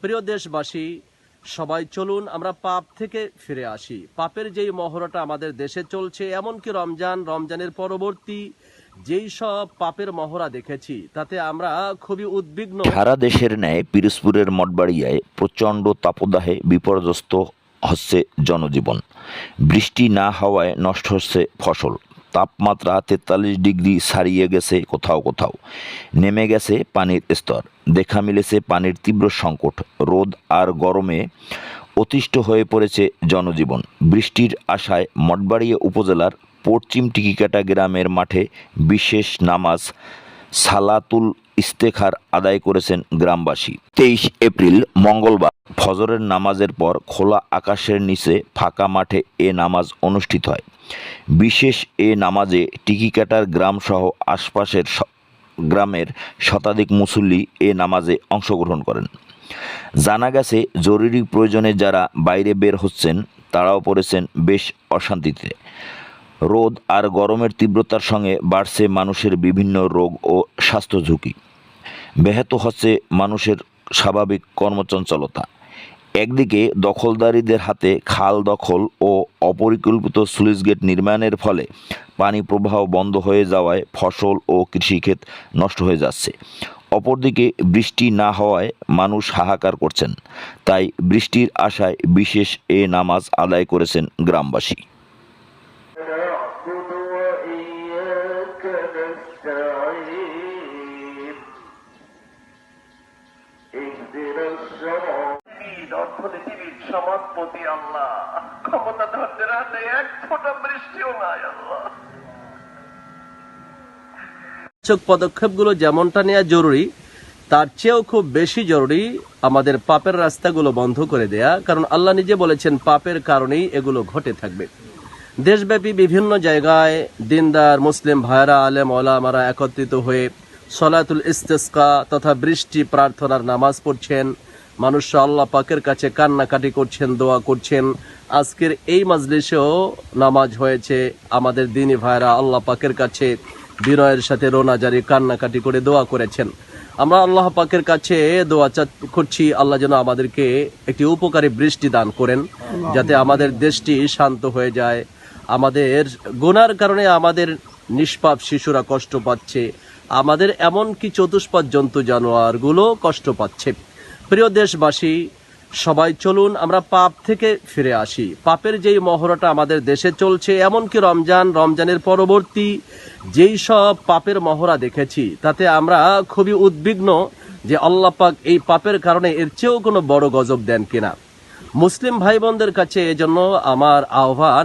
প্রিয় দেশবাসী, সবাই চলুন আমরা পাপ থেকে ফিরে আসি। পাপের যেই মহড়াটা আমাদের দেশে চলছে, এমনকি রমজান, রমজানের পরবর্তী যেই সব পাপের মহড়া দেখেছি, তাতে আমরা খুবই উদ্বিগ্ন। সারা দেশের ন্যায় পিরোজপুরের মঠবাড়িয়ায় প্রচণ্ড তাপদাহে বিপর্যস্ত হচ্ছে জনজীবন। বৃষ্টি না হওয়ায় নষ্ট হচ্ছে ফসল। তাপমাত্রা তেতাল্লিশ ডিগ্রি ছাড়িয়ে গেছে কোথাও কোথাও। নেমে গেছে পানির স্তর। দেখা মিলেছে পানির তীব্র সংকট। রোদ আর গরমে অতিষ্ঠ হয়ে পড়েছে জনজীবন। বৃষ্টির আশায় মঠবাড়িয়া উপজেলার পশ্চিম টিকিকাটা গ্রামের মাঠে বিশেষ নামাজ সালাতুল ইস্তেখার আদায় করেছেন গ্রামবাসী। তেইশ এপ্রিল, মঙ্গলবার, ফজরের নামাজের পর খোলা আকাশের নিচে ফাঁকা মাঠে এ নামাজ অনুষ্ঠিত হয়। বিশেষ এ নামাজে টিকিকাটার গ্রামসহ আশপাশের গ্রামের শতাধিক মুসল্লি এ নামাজে অংশগ্রহণ করেন। জানা গেছে, জরুরি প্রয়োজনে যারা বাইরে বের হচ্ছেন, তারাও পড়েছেন বেশ অশান্তিতে। রোদ আর গরমের তীব্রতার সঙ্গে বাড়ছে মানুষের বিভিন্ন রোগ ও স্বাস্থ্য ঝুঁকি। ব্যাহত হচ্ছে মানুষের স্বাভাবিক কর্মচঞ্চলতা। একদিকে দখলদারীদের হাতে খাল দখল ও অপরিকল্পিত স্লুইস গেট নির্মাণের ফলে পানি প্রবাহ বন্ধ হয়ে যাওয়ায় ফসল ও কৃষিক্ষেত নষ্ট হয়ে যাচ্ছে। অপরদিকে বৃষ্টি না হওয়ায় মানুষ হাহাকার করছেন। তাই বৃষ্টির আশায় বিশেষ এ নামাজ আদায় করেছেন গ্রামবাসী। অর্থনীতিবিদ সমাজপতি আল্লাহ ক্ষমতাধরদের হাতে এক ফোঁটা বৃষ্টিও নাই আল্লাহ। পদক্ষেপগুলো যেমনটা নেওয়া জরুরি, তার চেয়েও খুব বেশি জরুরি আমাদের পাপের রাস্তাগুলো বন্ধ করে দেয়া, কারণ আল্লাহ নিজে বলেছেন, পাপের কারণেই এগুলো ঘটে থাকবে। দেশব্যাপী বিভিন্ন জায়গায় দিনদার মুসলিম ভাইরা আলেম, ওলামারা একত্রিত হয়ে সলাতুল ইস্তেস্কা তথা বৃষ্টি প্রার্থনার নামাজ পড়ছেন। মানুষ আল্লাহ পাকের কাছে কান্নাকাটি করছেন, দোয়া করছেন। আজকের এই মাজলিসেও নামাজ হয়েছে। আমাদের দিনী ভাইরা আল্লাহ পাকের কাছে বিনয়ের সাথে রোনাজারি কান্নাকাটি করে দোয়া করেছেন। আমরা আল্লাহ পাকের কাছে দোয়া করছি, আল্লাহ যেন আমাদেরকে একটি উপকারী বৃষ্টি দান করেন, যাতে আমাদের দেশটি শান্ত হয়ে যায়। আমাদের গুনার কারণে আমাদের নিষ্পাপ শিশুরা কষ্ট পাচ্ছে। আমাদের এমনকি চতুষ্পাদ জন্তু জানোয়ারগুলো কষ্ট পাচ্ছে। প্রিয় দেশবাসী, সবাই চলুন আমরা পাপ থেকে ফিরে আসি। পাপের যেই মহড়াটা আমাদের দেশে চলছে, এমনকি রমজান, রমজানের পরবর্তী যেই সব পাপের মহড়া দেখেছি, তাতে আমরা খুবই উদ্বিগ্ন যে আল্লাহ পাক এই পাপের কারণে এর চেয়েও কোনো বড় গজব দেন কিনা। মুসলিম ভাই বোনদের কাছে এজন্য আমার আহ্বান